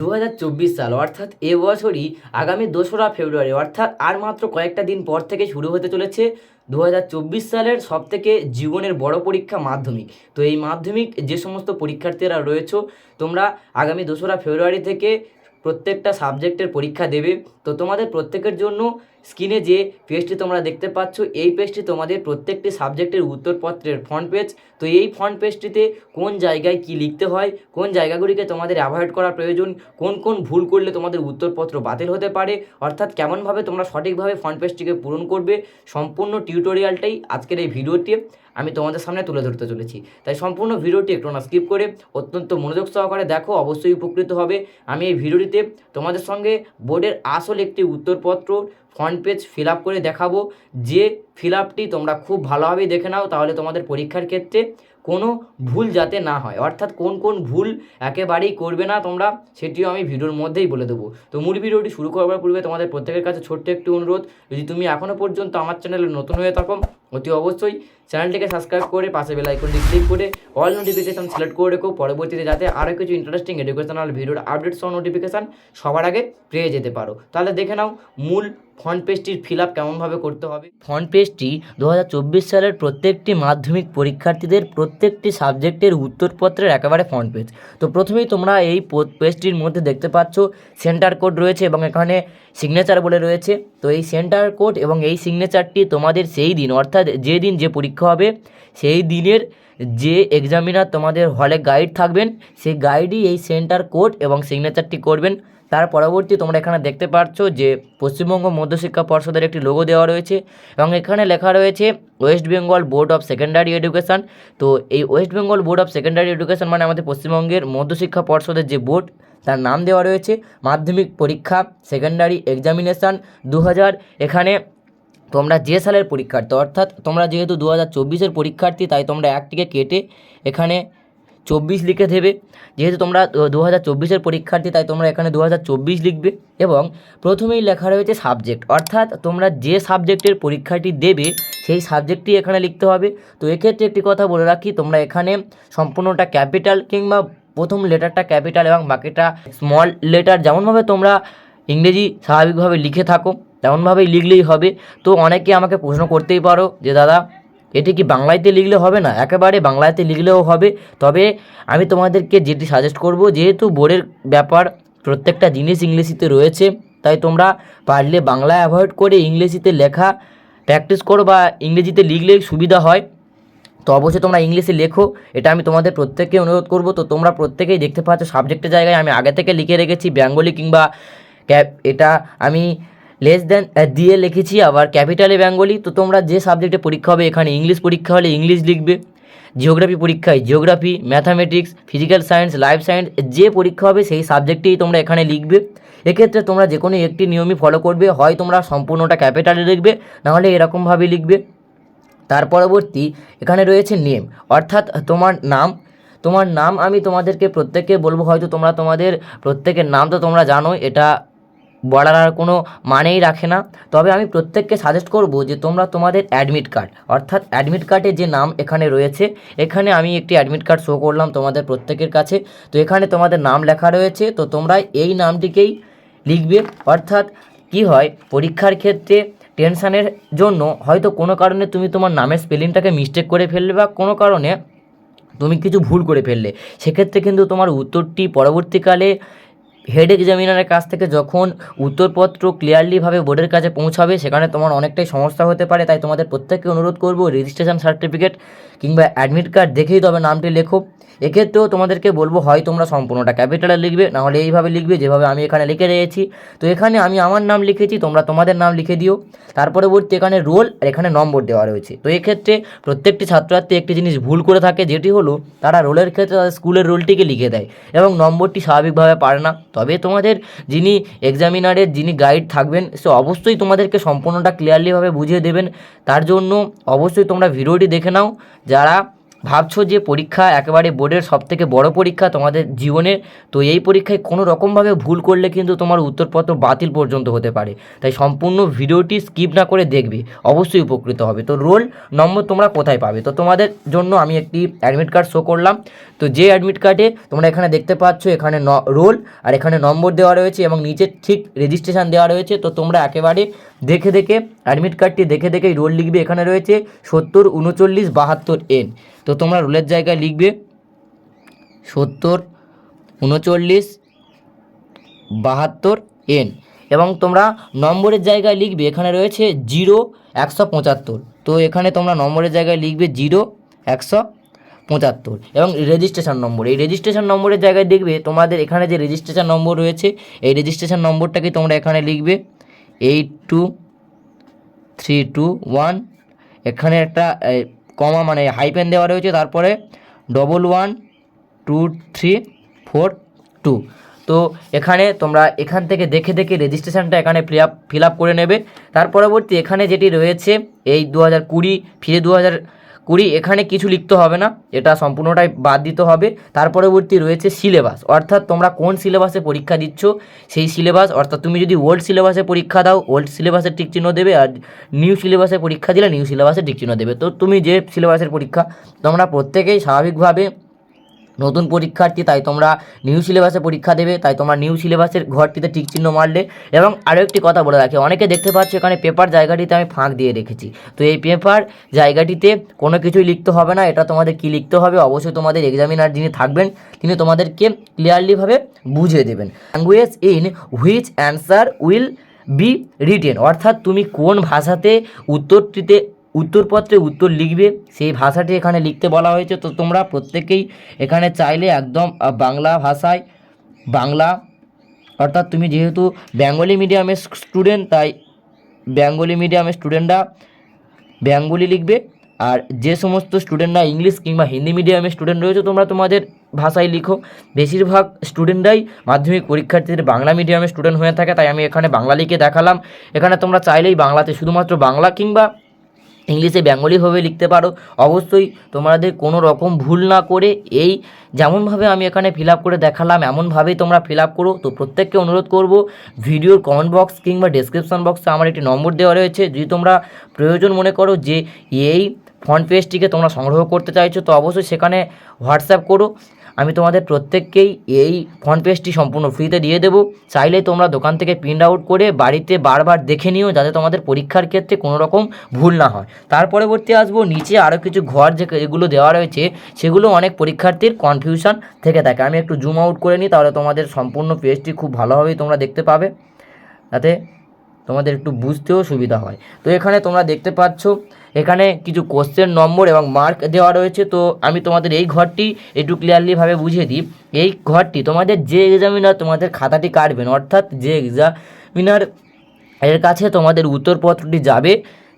দু হাজার চব্বিশ সাল, অর্থাৎ এবছরই আগামী দোসরা ফেব্রুয়ারি, অর্থাৎ আর মাত্র কয়েকটা দিন পর থেকে শুরু হতে চলেছে দু হাজার চব্বিশ সালের সব থেকে জীবনের বড় পরীক্ষা মাধ্যমিক। তো এই মাধ্যমিক যে সমস্ত পরীক্ষার্থীরা রয়েছে, তোমরা আগামী দোসরা ফেব্রুয়ারি থেকে প্রত্যেকটা সাবজেক্টের পরীক্ষা দেবে। তো তোমাদের প্রত্যেকের জন্য স্ক্রিনে যে পেজটি তোমরা দেখতে পাচ্ছ, এই পেজটি তোমাদের প্রত্যেকটি সাবজেক্টের উত্তরপত্রের ফ্রন্ট পেজ তো এই ফ্রন্ট পেজটিতে কোন জায়গায় কি লিখতে হয়, কোন জায়গাগুলিকে তোমাদের অ্যাভয়েড করা প্রয়োজন, কোন কোন ভুল করলে তোমাদের উত্তরপত্র বাতিল হতে পারে, অর্থাৎ কেমনভাবে তোমরা সঠিকভাবে ফ্রন্ট পেজটিকে পূরণ করবে, সম্পূর্ণ টিউটোরিয়ালটাই আজকের এই ভিডিওটি আমি তোমাদের সামনে তুলে ধরতে চলেছি। তাই সম্পূর্ণ ভিডিওটি একটু না স্কিপ করে অত্যন্ত মনোযোগ সহকারে দেখো, অবশ্যই উপকৃত হবে। আমি এই ভিডিওটিতে তোমাদের সঙ্গে বোর্ডের আসল একটি উত্তরপত্র ফ্রন্ট পেজ ফিল আপ করে দেখাবো। যে ফিল আপটি তোমরা খুব ভালোভাবেই দেখে নাও, তাহলে তোমাদের পরীক্ষার ক্ষেত্রে কোনো ভুল যাতে না হয়। অর্থাৎ কোন কোন ভুল একেবারেই করবে না তোমরা, সেটিও আমি ভিডিওর মধ্যেই বলে দেবো। তো মূল ভিডিওটি শুরু করবার পূর্বে তোমাদের প্রত্যেকের কাছে ছোট্ট একটি অনুরোধ। যদি তুমি এখনও পর্যন্ত আমার চ্যানেলে নতুন হয়ে থাকো, অতি অবশ্যই চ্যানেলটিকে সাবস্ক্রাইব করে পাশে বেল আইকনটি ক্লিক করে অল নোটিফিকেশান সিলেক্ট করে রেখো। পরবর্তীতে যাতে আরও কিছু ইন্টারেস্টিং এডুকেশনাল ভিডিওর আপডেট সহ নোটিফিকেশান সবার আগে পেয়ে যেতে পারো। তাহলে দেখে নাও মূল ফ্রন্ট পেজটির ফিল আপ কেমনভাবে করতে হবে। ফ্রন্ট পেজটি দু হাজার চব্বিশ সালের প্রত্যেকটি মাধ্যমিক পরীক্ষার্থীদের প্রত্যেকটি সাবজেক্টের উত্তরপত্রের একেবারে ফ্রন্ট পেজ তো প্রথমেই তোমরা এই পেজটির মধ্যে দেখতে পাচ্ছ সেন্টার কোড রয়েছে এবং এখানে সিগনেচার বলে রয়েছে। তো এই সেন্টার কোড এবং এই সিগনেচারটি তোমাদের সেই দিন, অর্থাৎ যে দিন যে পরীক্ষা হবে। সেই দিনের যে এক্সামিনার তোমাদের হলে গাইড থাকবেন, সেই গাইডই এই সেন্টার কোড এবং সিগনেচারটি করবেন। তার পরবর্তী তোমরা এখানে দেখতে পাচ্ছ যে পশ্চিমবঙ্গ মধ্যশিক্ষা পর্ষদের একটি লোগো দেওয়া রয়েছে এবং এখানে লেখা রয়েছে West Bengal Board of Secondary Education তো এই West Bengal Board of Secondary Education মানে আমাদের পশ্চিমবঙ্গের মধ্যশিক্ষা পর্ষদের যে বোর্ড তার নাম দেওয়া রয়েছে। মাধ্যমিক পরীক্ষা সেকেন্ডারি এক্সামিনেশান দু হাজার এখানে তোমরা যে সালের পরীক্ষার্থী, অর্থাৎ তোমরা যেহেতু দু হাজার চব্বিশের পরীক্ষার্থী, তাই তোমরা একটিকে কেটে এখানে চব্বিশ লিখে দেবে। যেহেতু তোমরা দু হাজার চব্বিশের পরীক্ষার্থী, তাই তোমরা এখানে দু হাজার চব্বিশ লিখবে এবং প্রথমেই লেখা রয়েছে সাবজেক্ট। অর্থাৎ তোমরা যে সাবজেক্টের পরীক্ষাটি দেবে, সেই সাবজেক্টটি এখানে লিখতে হবে। তো এক্ষেত্রে একটি কথা বলে রাখি, তোমরা এখানে সম্পূর্ণটা ক্যাপিটাল কিংবা প্রথম লেটারটা ক্যাপিটাল এবং বাকিটা স্মল লেটার, যেমনভাবে তোমরা ইংরেজি স্বাভাবিকভাবে লিখে থাকো, তেমনভাবেই লিখলেই হবে। তো অনেকে আমাকে প্রশ্ন করতেই পারো যে, দাদা, এটি কি বাংলাতে লিখলে হবে না? একেবারে বাংলাতে লিখলেও হবে। তবে আমি তোমাদেরকে যেটি সাজেস্ট করব, যেহেতু বোর্ডের ব্যাপার প্রত্যেকটা জিনিস ইংলিশিতে রয়েছে, তাই তোমরা পারলে বাংলা অ্যাভয়েড করে ইংলিশিতে লেখা প্র্যাকটিস করো বা ইংরেজিতে লিখলেই সুবিধা হয়। তো অবশ্যই তোমরা ইংলিশে লেখো, এটা আমি তোমাদের প্রত্যেককে অনুরোধ করব। তো তোমরা প্রত্যেকেই দেখতে পাচ্ছ সাবজেক্টের জায়গায় আমি আগে থেকে লিখে রেখেছি, বেঙ্গলি কিংবা ক্যাপ, এটা আমি লেস দেন দিয়ে লিখেছি আবার ক্যাপিটালে বেঙ্গলি। তো তোমরা যে সাবজেক্টে পরীক্ষা হবে, এখানে ইংলিশ পরীক্ষা হলে ইংলিশ লিখবে। জিওগ্রাফি পরীক্ষায় geography mathematics physical science life science যে পরীক্ষা হবে সেই সাবজেক্টেই তোমরা এখানে লিখবে। এক্ষেত্রে তোমরা যে কোনো একটি নিয়মই ফলো করবে, হয় তোমরা সম্পূর্ণটা ক্যাপিটালে লিখবে, নাহলে এরকমভাবে লিখবে। তার পরবর্তী, এখানে রয়েছে নেম অর্থাৎ তোমার নাম। তোমার নাম আমি তোমাদেরকে প্রত্যেককে বলব, হয়তো তোমরা তোমাদের প্রত্যেকের নাম তো তোমরা জানো এটা বলার আর কোনো মানেই রাখে না। তবে আমি প্রত্যেককে সাজেস্ট করব যে তোমরা তোমাদের অ্যাডমিট কার্ড অর্থাৎ অ্যাডমিট কার্ডে যে নাম এখানে রয়েছে, এখানে আমি একটি অ্যাডমিট কার্ড শো করলাম তোমাদের প্রত্যেকের কাছে। তো এখানে তোমাদের নাম লেখা রয়েছে, তো তোমরা এই নামটিকেই লিখবে। অর্থাৎ কি হয়, পরীক্ষার ক্ষেত্রে টেনশানের জন্য হয়তো কোনো কারণে তুমি তোমার নামের স্পেলিংটাকে মিস্টেক করে ফেললে বা কোনো কারণে তুমি কিছু ভুল করে ফেললে। সেক্ষেত্রে কিন্তু তোমার উত্তরটি পরবর্তীকালে হেড এক্সামিনারের কাছ থেকে যখন উত্তরপত্র ক্লিয়ারলিভাবে বোর্ডের কাছে পৌঁছাবে, সেখানে তোমার অনেকটাই সমস্যা হতে পারে, তাই তোমাদের প্রত্যেককে অনুরোধ করব রেজিস্ট্রেশন সার্টিফিকেট কিংবা অ্যাডমিট কার্ড দেখেই তবে নামটি লেখো। এক্ষেত্রেও তোমাদেরকে বলব, হয় তোমরা সম্পূর্ণটা ক্যাপিটালে লিখবে নাহলে এইভাবে লিখবে, যেভাবে আমি এখানে লিখে রয়েছি তো এখানে আমি আমার নাম লিখেছি, তোমরা তোমাদের নাম লিখে দিও। তার পরবর্তী এখানে রোল আর এখানে নম্বর দেওয়া রয়েছে। তো এক্ষেত্রে প্রত্যেকটি ছাত্রছাত্রী একটি জিনিস ভুল করে থাকে, যেটি হলো তারা রোলের ক্ষেত্রে তাদের স্কুলের রোলটিকে লিখে দেয় এবং নম্বরটি স্বাভাবিকভাবে পারে না। তবে তোমাদের যিনি এক্সামিনারের যিনি গাইড থাকবেন, সে অবশ্যই তোমাদেরকে সম্পূর্ণটা ক্লিয়ারলিভাবে বুঝিয়ে দেবেন। তার জন্য অবশ্যই তোমরা ভিডিওটি দেখে নাও। যারা ভাবছ যে পরীক্ষা একেবারে বোর্ডের সব থেকে বড় পরীক্ষা তোমাদের জীবনে তো এই পরীক্ষায় কোনো রকমভাবে ভুল করলে কিন্তু তোমার উত্তরপত্র বাতিল পর্যন্ত হতে পারে। তাই সম্পূর্ণ ভিডিওটি স্কিপ না করে দেখবে, অবশ্যই উপকৃত হবে। তো রোল নম্বর তোমরা কোথায় পাবে? তো তোমাদের জন্য আমি একটি অ্যাডমিট কার্ড শো করলাম। তো যে অ্যাডমিট কার্ডে তোমরা এখানে দেখতে পাচ্ছ, এখানে ন রোল আর এখানে নম্বর দেওয়া রয়েছে এবং নিচে ঠিক রেজিস্ট্রেশন দেওয়া রয়েছে। তো তোমরা একেবারে দেখে দেখে অ্যাডমিট কার্ডটি দেখে দেখেই রোল লিখবে। এখানে রয়েছে সত্তর, উনচল্লিশ, বাহাত্তর এন তো তোমরা রোলের জায়গায় লিখবে সত্তর, উনচল্লিশ, বাহাত্তর এন এবং তোমরা নম্বরের জায়গায় লিখবে, এখানে রয়েছে জিরো, একশো পঁচাত্তর। তো এখানে তোমরা নম্বরের জায়গায় লিখবে জিরো, একশো পঁচাত্তর এবং রেজিস্ট্রেশন নম্বর এই রেজিস্ট্রেশন নম্বরের জায়গায় দেখবে তোমাদের এখানে যে রেজিস্ট্রেশন নম্বর রয়েছে, এই রেজিস্ট্রেশন নম্বরটাকে তোমরা এখানে লিখবে। Eight two three two one এখানে একটা কমা মানে হাইপেন দেওয়া রয়েছে, তারপরে double one two three four two তো এখানে তোমরা এখান থেকে দেখে দেখে রেজিস্ট্রেশনটা এখানে ফিল আপ ফিল আপ করে নেবে। তার পরবর্তী এখানে যেটি রয়েছে, এই দু হাজার কুড়ি, ফিরে দু হাজার কুড়ি, এখানে কিছু লিখতে হবে না, এটা সম্পূর্ণটাই বাদ দিতে হবে। তার পরবর্তী রয়েছে সিলেবাস, অর্থাৎ তোমরা কোন সিলেবাসে পরীক্ষা দিচ্ছ? সেই সিলেবাস, অর্থাৎ তুমি যদি ওল্ড সিলেবাসে পরীক্ষা দাও, ওল্ড সিলেবাসের ঠিক চিহ্ন দেবে, আর নিউ সিলেবাসে পরীক্ষা দিলে নিউ সিলেবাসের ঠিক চিহ্ন দেবে। তো তুমি যে সিলেবাসের পরীক্ষা, তোমরা প্রত্যেকেই স্বাভাবিকভাবে নতুন পরীক্ষার্থী, তাই তোমরা নিউ সিলেবাসে পরীক্ষা দেবে, তাই তোমরা নিউ সিলেবাসের ঘরটিতে টিক চিহ্ন মারলে। এবং আরও একটি কথা বলে রাখি, অনেকে দেখতে পাচ্ছ এখানে পেপার জায়গাটিতে আমি ফাঁক দিয়ে রেখেছি। তো এই পেপার জায়গাটিতে কোনো কিছুই লিখতে হবে না, এটা তোমাদের কি লিখতে হবে অবশ্যই তোমাদের এক্সামিনার যিনি থাকবেন, তিনি তোমাদেরকে ক্লিয়ারলিভাবে বুঝিয়ে দেবেন। Language in which answer will be written অর্থাৎ তুমি কোন ভাষাতে উত্তরটিতে উত্তরপত্রে উত্তর লিখবে। সেই ভাষাটি এখানে লিখতে বলা হয়েছে। তো তোমরা প্রত্যেকেই এখানে চাইলে একদম বাংলা ভাষায় বাংলা, অর্থাৎ তুমি যেহেতু বেঙ্গলি মিডিয়ামের স্টুডেন্ট, তাই বেঙ্গলি মিডিয়ামের স্টুডেন্টরা বেঙ্গলি লিখবে। আর যে সমস্ত স্টুডেন্টরা ইংলিশ কিংবা হিন্দি মিডিয়ামের স্টুডেন্ট রয়েছে, তোমরা তোমাদের ভাষায় লিখো। বেশিরভাগ স্টুডেন্টরাই মাধ্যমিক পরীক্ষার্থীদের বাংলা মিডিয়ামের স্টুডেন্ট হয়ে থাকে, তাই আমি এখানে বাংলা লিখে দেখালাম। এখানে তোমরা চাইলেই বাংলাতে শুধুমাত্র বাংলা কিংবা ইংলিশে বেঙ্গলিভাবে লিখতে পারো। অবশ্যই তোমাদের কোনো রকম ভুল না করে এই যেমনভাবে আমি এখানে ফিল করে দেখালাম এমনভাবেই তোমরা ফিল করো। তো প্রত্যেককে অনুরোধ করব, ভিডিওর কমেন্ট বক্স কিংবা ডেসক্রিপশন বক্সে আমার একটি নম্বর দেওয়া রয়েছে। যদি তোমরা প্রয়োজন মনে করো যে এই ফ্রন্ট পেজটিকে তোমরা সংগ্রহ করতে চাইছো, তো অবশ্যই সেখানে হোয়াটসঅ্যাপ করো। আমি তোমাদের প্রত্যেককেই এই ফ্রন্ট পেজটি সম্পূর্ণ ফ্রিতে দিয়ে দেবো। চাইলে তোমরা দোকান থেকে প্রিন্ট আউট করে বাড়িতে বারবার দেখে নিও, যাতে তোমাদের পরীক্ষার ক্ষেত্রে কোনো রকম ভুল না হয়। তার পরবর্তী আসব, নিচে আরও কিছু ঘর যে এগুলো দেওয়া রয়েছে, সেগুলো অনেক পরীক্ষার্থীর কনফিউশন থেকে থাকে। আমি একটু জুম আউট করে নিই, তাহলে তোমাদের সম্পূর্ণ পেজটি খুব ভালোভাবেই তোমরা দেখতে পাবে, যাতে তোমাদের একটু বুঝতেও সুবিধা হয়। তো এখানে তোমরা দেখতে পাচ্ছ এখানে কিছু কোশ্চেন নম্বর এবং মার্ক দেওয়া রয়েছে। তো আমি তোমাদের এই ঘরটি একটু ক্লিয়ারলিভাবে বুঝিয়ে দিই। এই ঘরটি তোমাদের যে এক্সামিনার তোমাদের খাতাটি কাটবেন, অর্থাৎ যে এক্সামিনার এর কাছে তোমাদের উত্তরপত্রটি যাবে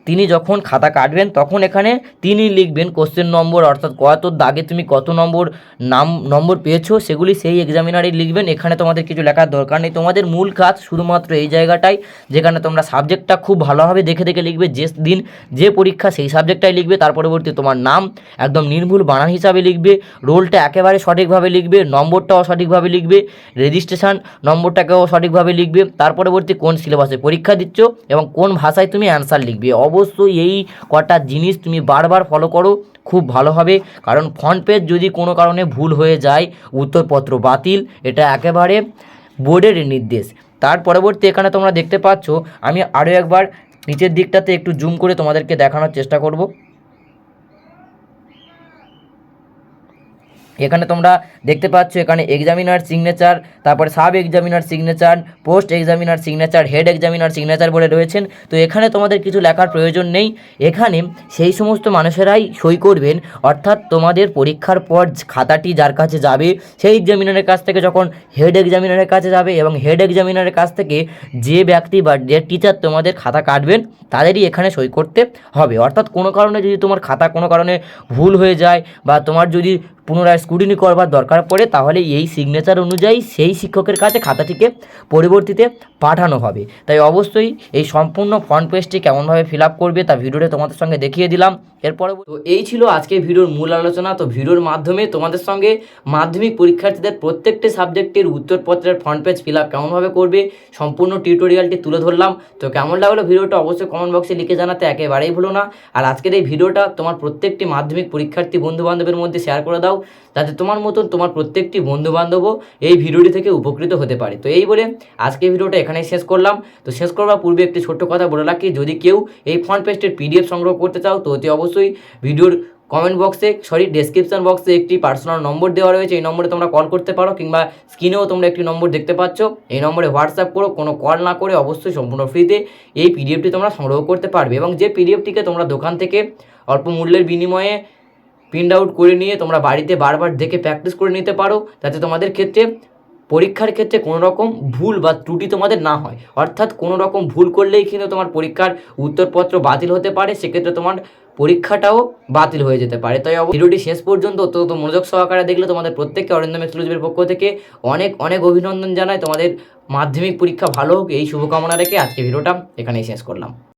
তিনি যখন খাতা কাটবেন, তখন এখানে তিনি লিখবেন কোশ্চেন নম্বর অর্থাৎ কত দাগে তুমি কত নম্বর নাম, নম্বর পেয়েছ, সেগুলি সেই এক্সামিনারই লিখবেন। এখানে তোমাদের কিছু লেখার দরকার নেই। তোমাদের মূল কাজ শুধুমাত্র এই জায়গাটাই, যেখানে তোমরা সাবজেক্টটা খুব ভালোভাবে দেখে দেখে লিখবে, যে দিন যে পরীক্ষা সেই সাবজেক্টটাই লিখবে, তার পরবর্তী তোমার নাম একদম নির্ভুল বানান হিসাবে লিখবে, রোলটা একেবারে সঠিকভাবে লিখবে, নম্বরটাও সঠিকভাবে লিখবে রেজিস্ট্রেশন নম্বরটাকেও সঠিকভাবে লিখবে, তার পরবর্তী কোন সিলেবাসে পরীক্ষা দিচ্ছ এবং কোন ভাষায় তুমি অ্যান্সার লিখবে। অবশ্যই এই কটা জিনিস তুমি বারবার ফলো করো, খুব ভালো হবে। কারণ ফ্রন্ট যদি কোনো কারণে ভুল হয়ে যায়, উত্তরপত্র বাতিল, এটা একেবারে বোর্ডের নির্দেশ। তার পরবর্তী এখানে তোমরা দেখতে পাচ্ছ, আমি আরও একবার নিচের দিকটাতে একটু জুম করে তোমাদেরকে দেখানোর চেষ্টা করব। এখানে তোমরা দেখতে পাচ্ছ, এখানে এক্সামিনার সিগনেচার তারপরে sub examiner signature post examiner signature head examiner signature বলে রয়েছেন। তো এখানে তোমাদের কিছু লেখার প্রয়োজন নেই। এখানে সেই সমস্ত মানুষেরাই সই করবেন, অর্থাৎ তোমাদের পরীক্ষার পর খাতাটি যার কাছে যাবে, সেই এক্সামিনারের কাছ থেকে যখন হেড এক্সামিনারের কাছে যাবে এবং হেড এক্সামিনারের কাছ থেকে যে ব্যক্তি বা যে টিচার তোমাদের খাতা কাটবেন, তাদেরই এখানে সই করতে হবে। অর্থাৎ কোনো কারণে যদি তোমার খাতা কোনো কারণে ভুল হয়ে যায় বা তোমার যদি পুনরায় স্কুটিনি করবার দরকার পড়ে, তাহলে এই সিগনেচার অনুযায়ী সেই শিক্ষকের কাছে খাতাটিকে পরিবর্তিতে পাঠানো হবে। তাই অবশ্যই এই সম্পূর্ণ ফ্রন্ট পেজটি কেমনভাবে ফিল আপ করবে তা ভিডিওটা তোমাদের সঙ্গে দেখিয়ে দিলাম। এরপরে তো এই ছিল আজকে ভিডিওর মূল আলোচনা। তো ভিডিওর মাধ্যমে তোমাদের সঙ্গে মাধ্যমিক পরীক্ষার্থীদের প্রত্যেকটি সাবজেক্টের উত্তরপত্রের ফ্রন্ট পেজ ফিল আপ কেমনভাবে করবে, সম্পূর্ণ টিউটোরিয়ালটি তুলে ধরলাম। তো কেমন লাগল ভিডিওটা অবশ্যই কমেন্ট বক্সে লিখে জানাতে একেবারেই ভুলো না। আর আজকের এই ভিডিওটা তোমার প্রত্যেকটি মাধ্যমিক পরীক্ষার্থী বন্ধু বান্ধবের মধ্যে শেয়ার করে দাও। যাতে তোমার মতন তোমার প্রত্যেকটি বন্ধু বান্ধবও এই ভিডিওটি থেকে উপকৃত হতে পারে। তো এই বলে আজকে ভিডিওটা এখানেই শেষ করলাম। তো শেষ করবার পূর্বে একটি ছোট্ট কথা বলে রাখি, যদি কেউ এই ফ্রন্ট পেজটির পিডিএফ সংগ্রহ করতে চাও, তো অতি অবশ্যই ভিডিওর কমেন্ট বক্সে সরি ডেসক্রিপশন বক্সে একটি পার্সোনাল নম্বর দেওয়া রয়েছে। এই নম্বরে তোমরা কল করতে পারো, কিংবা স্ক্রিনেও তোমরা একটি নম্বর দেখতে পাচ্ছ। এই নম্বরে হোয়াটসঅ্যাপ করো, কোনো কল না করে অবশ্যই সম্পূর্ণ ফ্রিতে এই পিডিএফটি তোমরা সংগ্রহ করতে পারবে। এবং যে পিডিএফটিকে তোমরা দোকান থেকে অল্প মূল্যের বিনিময়ে প্রিন্ট আউট করে নিয়ে তোমরা বাড়িতে বারবার দেখে প্র্যাকটিস করে নিতে পারো, যাতে তোমাদের ক্ষেত্রে পরীক্ষার ক্ষেত্রে কোনো রকম ভুল বা ত্রুটি তোমাদের না হয়। অর্থাৎ কোনো রকম ভুল করলেই কিন্তু তোমার পরীক্ষার উত্তরপত্র বাতিল হতে পারে, সেক্ষেত্রে তোমার পরীক্ষাটাও বাতিল হয়ে যেতে পারে। তাই ভিডিওটি শেষ পর্যন্ত অত্যন্ত মনোযোগ সহকারে দেখলে তোমাদের প্রত্যেককে অরিন্দম এক্সক্লুসিভের পক্ষ থেকে অনেক অনেক অভিনন্দন জানাই। তোমাদের মাধ্যমিক পরীক্ষা ভালো হোক, এই শুভকামনা রেখে আজকে ভিডিওটা এখানেই শেষ করলাম।